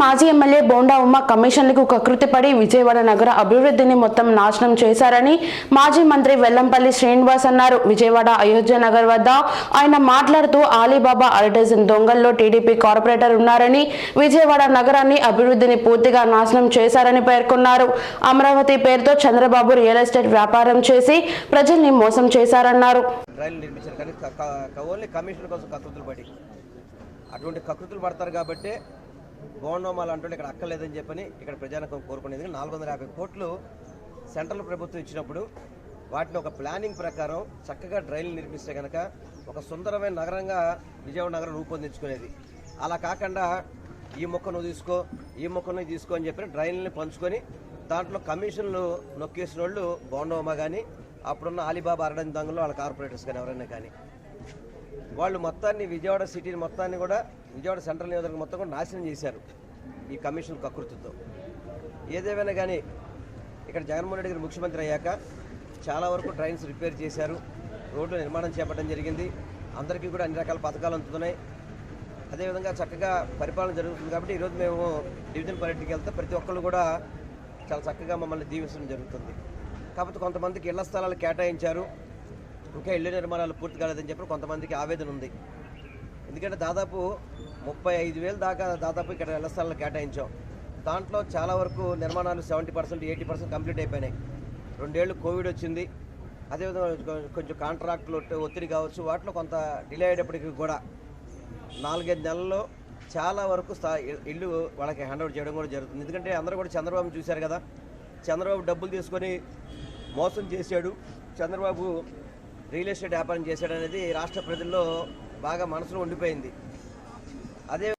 మాజీ ఎమ్మెల్యే బోండా ఉమ్మ కమిషన్లకు కకృతిపడి విజయవాడ నగర అభివృద్ధిని మొత్తం నాశనం చేశారని మాజీ మంత్రి వెల్లంపల్లి శ్రీనివాస్ అన్నారు. విజయవాడ అయోధ్య నగర్ వద్ద ఆయన మాట్లాడుతూ ఆలీబాబా అరడజన్ దొంగల్లో టీడీపీ కార్పొరేటర్ ఉన్నారని విజయవాడ నగరాన్ని అభివృద్ధిని పూర్తిగా నాశనం చేశారని పేర్కొన్నారు. అమరావతి పేరుతో చంద్రబాబు రియల్ ఎస్టేట్ వ్యాపారం చేసి ప్రజల్ని మోసం చేశారన్నారు. అటువంటి కకృతులు పడతారు కాబట్టి బోండోమాలు అంటుంటే ఇక్కడ అక్కర్లేదని చెప్పని ఇక్కడ ప్రజానకం కోరుకునేది. నాలుగు వందల యాభై కోట్లు సెంట్రల్ ప్రభుత్వం ఇచ్చినప్పుడు వాటిని ఒక ప్లానింగ్ ప్రకారం చక్కగా డ్రైన్లు నిర్మిస్తే కనుక ఒక సుందరమైన నగరంగా విజయవాడ నగరం రూపొందించుకునేది. అలా కాకుండా ఈ మొక్క నువ్వు తీసుకో ఈ మొక్క నువ్వు తీసుకో అని చెప్పి డ్రైన్లని పంచుకొని దాంట్లో కమిషన్లు నొక్కేసిన వాళ్ళు బోండోమా కానీ అప్పుడున్న అలీబాబా అరడం దంగంలో వాళ్ళ కార్పొరేటర్స్ కానీ ఎవరైనా కానీ వాళ్ళు మొత్తాన్ని విజయవాడ సిటీని మొత్తాన్ని కూడా విజయవాడ సెంట్రల్ నియోజకవర్గం మొత్తం కూడా నాశనం చేశారు ఈ కమిషన్ కకృతితో. ఏదేమైనా కానీ ఇక్కడ జగన్మోహన్ రెడ్డి గారు ముఖ్యమంత్రి అయ్యాక చాలా వరకు ట్రైన్స్ రిపేర్ చేశారు రోడ్లు నిర్మాణం చేపట్టడం జరిగింది అందరికీ కూడా అన్ని రకాల పథకాలు అందుతున్నాయి. అదేవిధంగా చక్కగా పరిపాలన జరుగుతుంది కాబట్టి ఈరోజు మేము డివిజన్ పర్యటనకి వెళ్తే ప్రతి ఒక్కళ్ళు కూడా చాలా చక్కగా మమ్మల్ని దీవించడం జరుగుతుంది. కాకపోతే కొంతమందికి ఇళ్ళ స్థలాలు కేటాయించారు ఇంకా ఇళ్ళ నిర్మాణాలు పూర్తి కాలేదని చెప్పి కొంతమందికి ఆవేదన ఉంది. ఎందుకంటే దాదాపు ముప్పై ఐదు వేలు దాకా దాదాపు ఇక్కడ ఇళ్ళ స్థలాలు కేటాయించాం. దాంట్లో చాలా వరకు నిర్మాణాలు seventy percent eighty percent complete అయిపోయినాయి. రెండేళ్ళు కోవిడ్ వచ్చింది. అదేవిధంగా కొంచెం కాంట్రాక్టులు ఒత్తిడి కావచ్చు వాటిలో కొంత డిలే అయ్యేటప్పటికి కూడా నాలుగైదు నెలల్లో చాలా వరకు స్థా ఇల్లు వాళ్ళకి హ్యాండ్ ఓవర్ చేయడం కూడా జరుగుతుంది. ఎందుకంటే అందరూ కూడా చంద్రబాబు చూశారు కదా. చంద్రబాబు డబ్బులు తీసుకొని మోసం చేశాడు. చంద్రబాబు రియల్ ఎస్టేట్ వ్యాపారం చేశాడనేది రాష్ట్ర ప్రజల్లో బాగా మనసులో ఉండిపోయింది. అదే